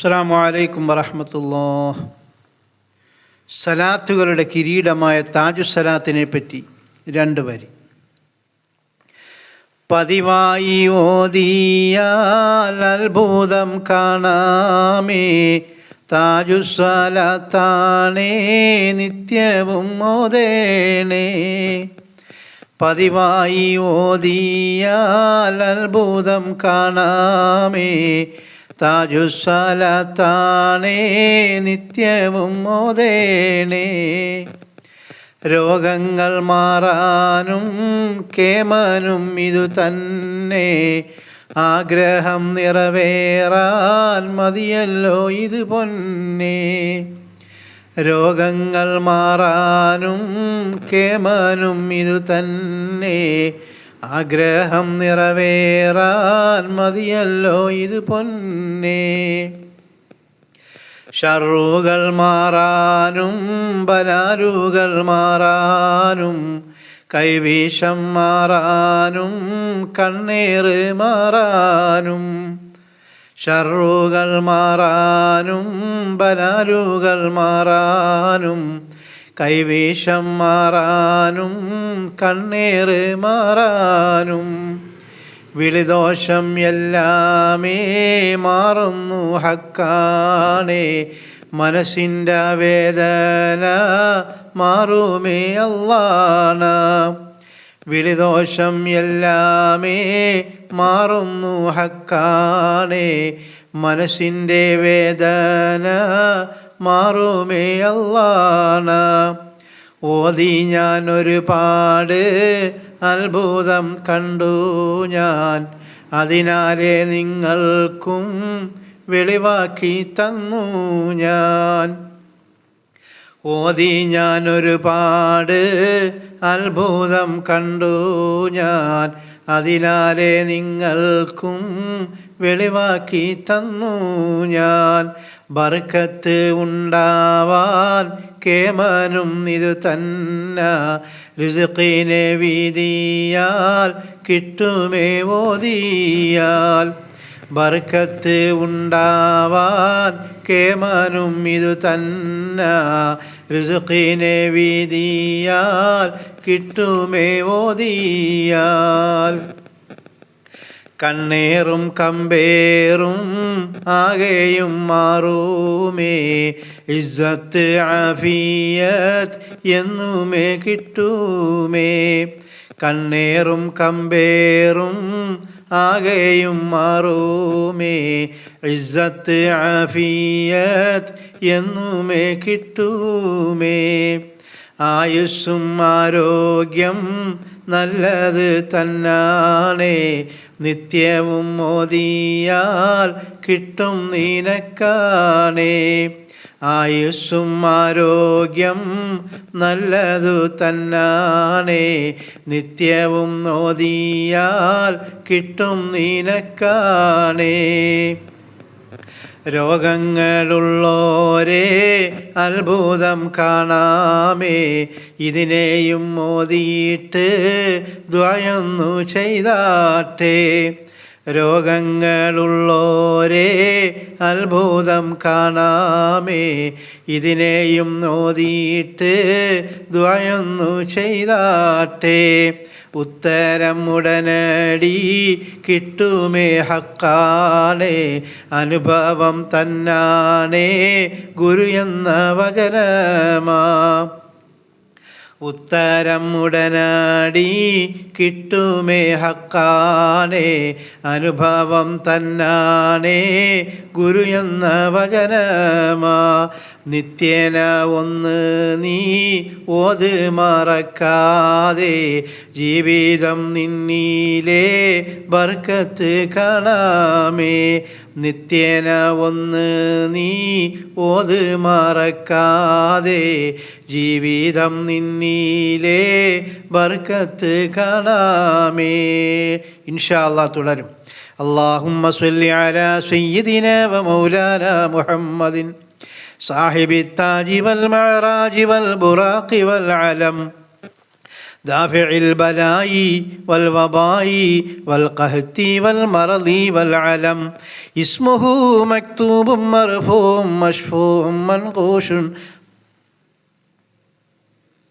അസ്സാം വലൈക്കും വറഹമത്തല്ലോ സലാത്തുകളുടെ കിരീടമായ താജു സലാത്തിനെ പറ്റി രണ്ട് വരി. പതിവായി ഓതിയാൽ അത്ഭുതം കാണാമേ. താജു സലാത്താണേ നിത്യവും ഓതേണേ. പതിവായി ഓതിയാൽ അത്ഭുതം കാണാമേ. താജുസലത്താണേ നിത്യവും മോദേണേ. രോഗങ്ങൾ മാറാനും കേമനും ഇതു തന്നെ. ആഗ്രഹം നിറവേറാൻ മതിയല്ലോ ഇത് പൊന്നെ. രോഗങ്ങൾ മാറാനും കേമനും ഇതു തന്നെ. ആഗ്രഹം നിറവേറാൻ മതിയല്ലോ ഇത് പൊന്നേ. ഷറുകൾ മാറാനും ബലാരുകൾ മാറാനും കൈവീഷം മാറാനും കണ്ണേറ് മാറാനും ഷറുകൾ മാറാനും ബലാരുകൾ മാറാനും കൈവീഷം മാറാനും കണ്ണേറ് മാറാനും വിളിദോഷം എല്ലാമേ മാറുന്നു ഹക്കാണേ. മനസ്സിന്റെ വേദന മാറുമേ അള്ളാണ. വിളിദോഷം എല്ലാമേ മാറുന്നു ഹക്കാണേ. മനസ്സിന്റെ വേദന മാറുമേ അള്ളാണ. ഓതി ഞാൻ ഒരുപാട് അത്ഭുതം കണ്ടു ഞാൻ. അതിനാലെ നിങ്ങൾക്കും വെളിവാക്കി തന്നു ഞാൻ. ഓതി ഞാൻ ഒരുപാട് അത്ഭുതം കണ്ടു ഞാൻ. അതിനാലെ നിങ്ങൾക്കും വെളിവാക്കി തന്നു ഞാൻ. ബർക്കത്ത് ഉണ്ടാവാൻ കേമനും ഇത് തന്നെ. രുസുഖിനെ വീതിയാൽ കിട്ടുമേ ഓതിയാൽ. ബർക്കത്ത് ഉണ്ടാവാൻ കേമനും ഇത് തന്നെ. രുസുഖിനെ വീതിയാൽ കിട്ടുമേ ഓതിയാൽ. കണ്ണേറും കമ്പേറും ആകെയും മാറൂമേ. ഇസ്സത്ത് ആഫിയത് എന്നുമേ കിട്ടുമേ. കണ്ണേറും കമ്പേറും ആകെയും മാറൂമേ. ഇസ്സത്ത് ആഫിയത്ത് എന്നുമേ കിട്ടുമേ. ആയുസ്സും ആരോഗ്യം നല്ലത് തന്നാണേ. നിത്യവും മോദിയാൽ കിട്ടും നീനക്കാണേ. ആയുസ്സും ആരോഗ്യം നല്ലതു തന്നാണേ. നിത്യവും നോദിയാൽ കിട്ടും നിനക്കാണേ. രോഗങ്ങളുള്ളോരേ അത്ഭുതം കാണാമേ. ഇതിനെയും മോദിയിട്ട് ദ്വയൊന്നു ചെയ്താട്ടെ. രോഗങ്ങളുള്ളോരേ അത്ഭുതം കാണാമേ. ഇതിനെയും നോതിയിട്ട് ദ്വയൊന്നു ചെയ്താട്ടെ. ഉത്തരം ഉടനടി കിട്ടുമേ ഹക്കാണേ അനുഭവം തന്നാണേ ഗുരു എന്ന വചനമാ. ഉത്തരം ഉടനാടി കിട്ടുമേ ഹക്കാനേ അനുഭവം തന്നാണേ ഗുരു എന്ന വചനമാ. നിത്യേന ഒന്ന് നീ ഓത് മറക്കാതെ ജീവിതം നിന്നീലേ ബർക്കത്ത് കാണാമേ. നിത്യേന ഒന്ന് നീ ഓത് മറക്കാതെ ജീവിതം നിന്നീലേ ബർക്കത്ത് കാണാമേ. ഇൻഷാല്ല തുടരും. അള്ളാഹുമ്മ സല്ലി അലാ സയ്യിദിന വ മൗലാന മുഹമ്മദിൻ. صاحب التاج والمعراج والبراق والعلم دافع البلاء والوباء والقهط والمرض والعلم. اسمه مكتوب مرفوع مشفوع منقوش